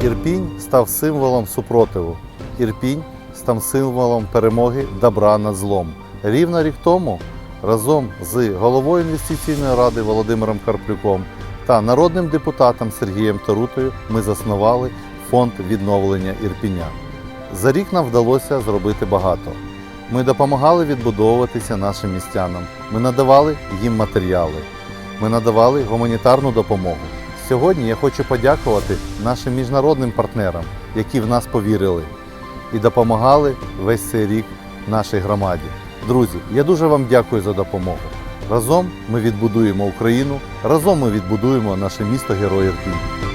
Ірпінь став символом супротиву. Ірпінь став символом перемоги добра над злом. Рівно рік тому разом з головою інвестиційної ради Володимиром Карплюком та народним депутатом Сергієм Тарутою ми заснували фонд відновлення Ірпіня. За рік нам вдалося зробити багато. Ми допомагали відбудовуватися нашим містянам. Ми надавали їм матеріали. Ми надавали гуманітарну допомогу. Сьогодні я хочу подякувати нашим міжнародним партнерам, які в нас повірили і допомагали весь цей рік нашій громаді. Друзі, я дуже вам дякую за допомогу. Разом ми відбудуємо Україну, разом ми відбудуємо наше місто Героїв Ірпінь.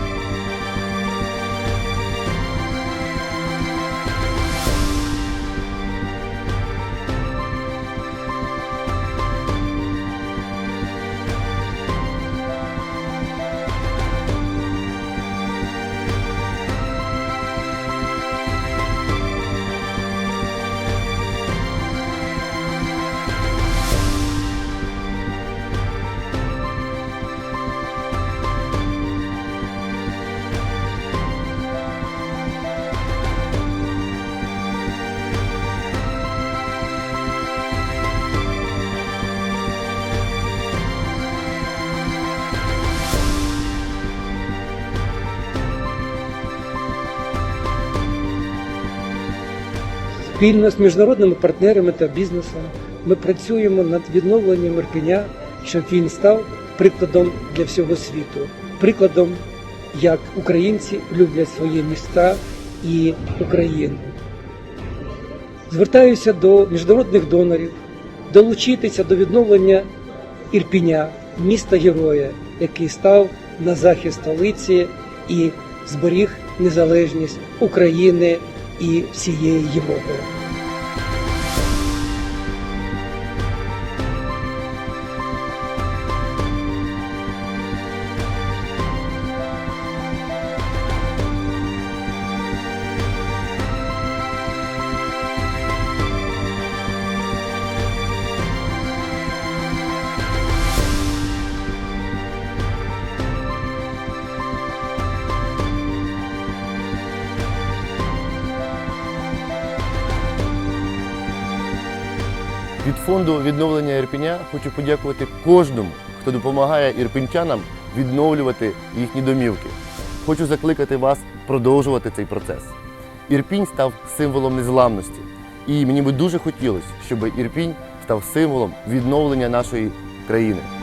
Спільно з міжнародними партнерами та бізнесом ми працюємо над відновленням Ірпеня, щоб він став прикладом для всього світу, прикладом, як українці люблять свої міста і Україну. Звертаюся до міжнародних донорів долучитися до відновлення Ірпіня, міста героя, який став на захист столиці і зберіг незалежність України і всієї Європи. Від фонду відновлення Ірпіня хочу подякувати кожному, хто допомагає ірпінчанам відновлювати їхні домівки. Хочу закликати вас продовжувати цей процес. Ірпінь став символом незламності, і мені би дуже хотілося, щоб Ірпінь став символом відновлення нашої країни.